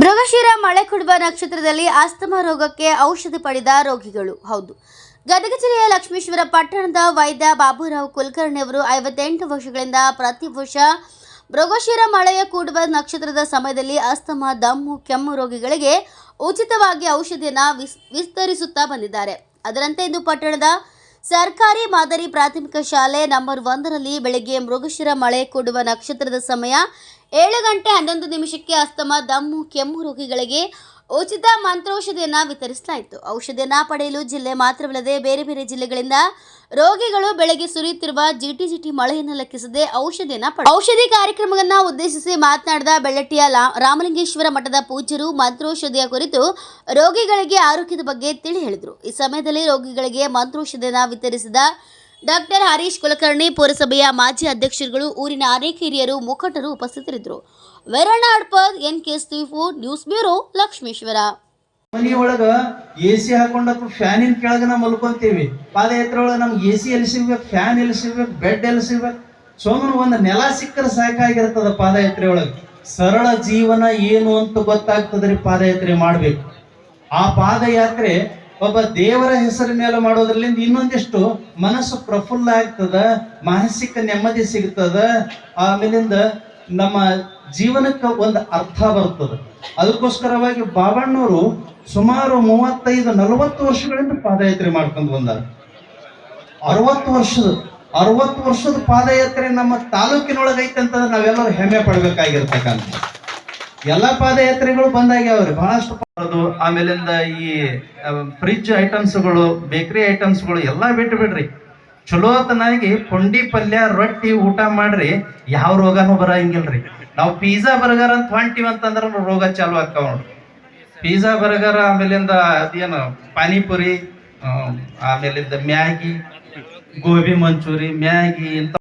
ಮೃಗಶಿರ ಮಳೆ ಕುಡುವ ನಕ್ಷತ್ರದಲ್ಲಿ ಆಸ್ತಮಾ ರೋಗಕ್ಕೆ ಔಷಧಿ ಪಡೆದ ರೋಗಿಗಳು. ಹೌದು. ಗದಗ ಜಿಲ್ಲೆಯ ಲಕ್ಷ್ಮೇಶ್ವರ ಪಟ್ಟಣದ ವೈದ್ಯ ಬಾಬುರಾವ್ ಕುಲಕರ್ಣಿ ಅವರು ಐವತ್ತೆಂಟು ವರ್ಷಗಳಿಂದ ಪ್ರತಿ ವರ್ಷ ಮೃಗಶಿರ ಮಳೆಯ ಕೂಡುವ ನಕ್ಷತ್ರದ ಸಮಯದಲ್ಲಿ ಅಸ್ತಮಾ ದಮ್ಮು, ಕೆಮ್ಮು ರೋಗಿಗಳಿಗೆ ಉಚಿತವಾಗಿ ಔಷಧಿಯನ್ನು ವಿಸ್, ವಿಸ್ತರಿಸುತ್ತಾ ಬಂದಿದ್ದಾರೆ. ಅದರಂತೆ ಇಂದು ಪಟ್ಟಣದ ಸರ್ಕಾರಿ ಮಾದರಿ ಪ್ರಾಥಮಿಕ ಶಾಲೆ ನಂಬರ್ ಒಂದರಲ್ಲಿ ಬೆಳಗ್ಗೆ ಮೃಗಶಿರ ಮಳೆ ಕೊಡುವ ನಕ್ಷತ್ರದ ಸಮಯ ಏಳು ಗಂಟೆ ಹನ್ನೊಂದು ನಿಮಿಷಕ್ಕೆ ಅಸ್ತಮ, ದಮ್ಮು, ಕೆಮ್ಮು ರೋಗಿಗಳಿಗೆ ಉಚಿತ ಮಂತ್ರೌಷಧಿಯನ್ನು ವಿತರಿಸಲಾಯಿತು. ಔಷಧಿಯನ್ನು ಪಡೆಯಲು ಜಿಲ್ಲೆ ಮಾತ್ರವಲ್ಲದೆ ಬೇರೆ ಬೇರೆ ಜಿಲ್ಲೆಗಳಿಂದ ರೋಗಿಗಳು ಬೆಳಗ್ಗೆ ಸುರಿಯುತ್ತಿರುವ ಜಿಟಿ ಜಿಟಿ ಮಳೆಯನ್ನು ಲೆಕ್ಕಿಸದೆ ಔಷಧಿಯನ್ನ ಔಷಧಿ ಕಾರ್ಯಕ್ರಮವನ್ನ ಉದ್ದೇಶಿಸಿ ಮಾತನಾಡಿದ ಬೆಳ್ಳಟ್ಟಿಯ ರಾಮಲಿಂಗೇಶ್ವರ ಮಠದ ಪೂಜ್ಯರು ಮಂತ್ರೋಷಧಿಯ ಕುರಿತು ರೋಗಿಗಳಿಗೆ ಆರೋಗ್ಯದ ಬಗ್ಗೆ ತಿಳಿ ಹೇಳಿದರು. ಈ ಸಮಯದಲ್ಲಿ ರೋಗಿಗಳಿಗೆ ಮಂತ್ರೋಷಧಿಯನ್ನು ವಿತರಿಸಿದ ಡಾಕ್ಟರ್ ಹರೀಶ್ ಕುಲಕರ್ಣಿ, ಪುರಸಭೆಯ ಮಾಜಿ ಅಧ್ಯಕ್ಷರುಗಳು, ಊರಿನ ಅನೇಕ ಹಿರಿಯರು, ಮುಖಂಡರು ಉಪಸ್ಥಿತರಿದ್ದರು. ವೀರಣ್ಣ ಅಡ್ಪದ್ ಎನ್ ಕೆ ಸ್ತೀಫು ನ್ಯೂಸ್ ಬ್ಯೂರೋ ಲಕ್ಷ್ಮೇಶ್ವರ. ಮನಿಯೊಳಗ ಎ ಸಿ ಹಾಕೊಂಡ ಫ್ಯಾನಿನ ನಾವು ಮಲ್ಕೊಂತೀವಿ. ಪಾದಯಾತ್ರೆ ಒಳಗೆ ನಮ್ಗೆ ಎ ಸಿ ಎಲ್ಲಿ ಸಿಗ್ಬೇಕು ಫ್ಯಾನ್ ಎಲ್ಲಿ ಸಿಗ್ಬೇಕು ಬೆಡ್ ಎಲ್ಲಿ ಸಿಗ್ಬೇಕು, ಸೋಮನ್ ಒಂದು ನೆಲ ಸಿಕ್ಕರೆ ಸಾಕಾಗಿರ್ತದ ಪಾದಯಾತ್ರೆ ಒಳಗೆ ಸರಳ ಜೀವನ ಏನು ಅಂತ ಗೊತ್ತಾಗ್ತದ್ರಿ ಪಾದಯಾತ್ರೆ ಮಾಡ್ಬೇಕು. ಆ ಪಾದಯಾತ್ರೆ ಒಬ್ಬ ದೇವರ ಹೆಸರಿನ ಮೇಲೆ ಮಾಡೋದ್ರಲ್ಲಿಂದ ಇನ್ನೊಂದಿಷ್ಟು ಮನಸ್ಸು ಪ್ರಫುಲ್ಲ ಆಗ್ತದ, ಮಾನಸಿಕ ನೆಮ್ಮದಿ ಸಿಗ್ತದ, ಆಮೇಲಿಂದ ನಮ್ಮ ಜೀವನಕ್ಕೆ ಒಂದು ಅರ್ಥ ಬರ್ತದೆ. ಅದಕ್ಕೋಸ್ಕರವಾಗಿ ಬಾಬಣ್ಣವರು ಸುಮಾರು ಮೂವತ್ತೈದು, ನಲವತ್ತು ವರ್ಷಗಳಿಂದ ಪಾದಯಾತ್ರೆ ಮಾಡ್ಕೊಂಡು ಬಂದಾರ. ಅರವತ್ತು ವರ್ಷದ ಅರವತ್ತು ವರ್ಷದ ಪಾದಯಾತ್ರೆ ನಮ್ಮ ತಾಲೂಕಿನೊಳಗೆ ಐತೆ ಅಂತಂದ್ರೆ ನಾವೆಲ್ಲರೂ ಹೆಮ್ಮೆ ಪಡ್ಬೇಕಾಗಿರ್ತಕ್ಕಂಥ. ಎಲ್ಲ ಪಾದಯಾತ್ರೆಗಳು ಬಂದಾಗ್ಯಾವ್ರಿ ಬಹಳಷ್ಟು ಆಮೇಲಿಂದ ಈ ಫ್ರಿಜ್ ಐಟಮ್ಸ್ಗಳು ಬೇಕರಿ ಐಟಮ್ಸ್ಗಳು ಎಲ್ಲ ಬಿಟ್ಟು ಬಿಡ್ರಿ ಚಲೋತನಾಗಿ ಪುಂಡಿ ಪಲ್ಯ, ರೊಟ್ಟಿ ಊಟ ಮಾಡ್ರಿ, ಯಾವ ರೋಗನೂ ಬರಂಗಿಲ್ರಿ. ನಾವು ಪಿಜ್ಜಾ ಬರ್ಗರ್ ಅಂತ ಹೊಂಟಿವಿ ಅಂತಂದ್ರ ರೋಗ ಚಾಲು ಆಕ್ಕಾವ ನೋಡ್ರಿ. ಪಿಜ್ಜಾ ಬರ್ಗರ್ ಆಮೇಲಿಂದ ಅದೇನು ಪಾನಿಪುರಿ ಆಮೇಲಿಂದ ಮ್ಯಾಗಿ, ಗೋಬಿ ಮಂಚೂರಿ, ಮ್ಯಾಗಿ ಇಂಥ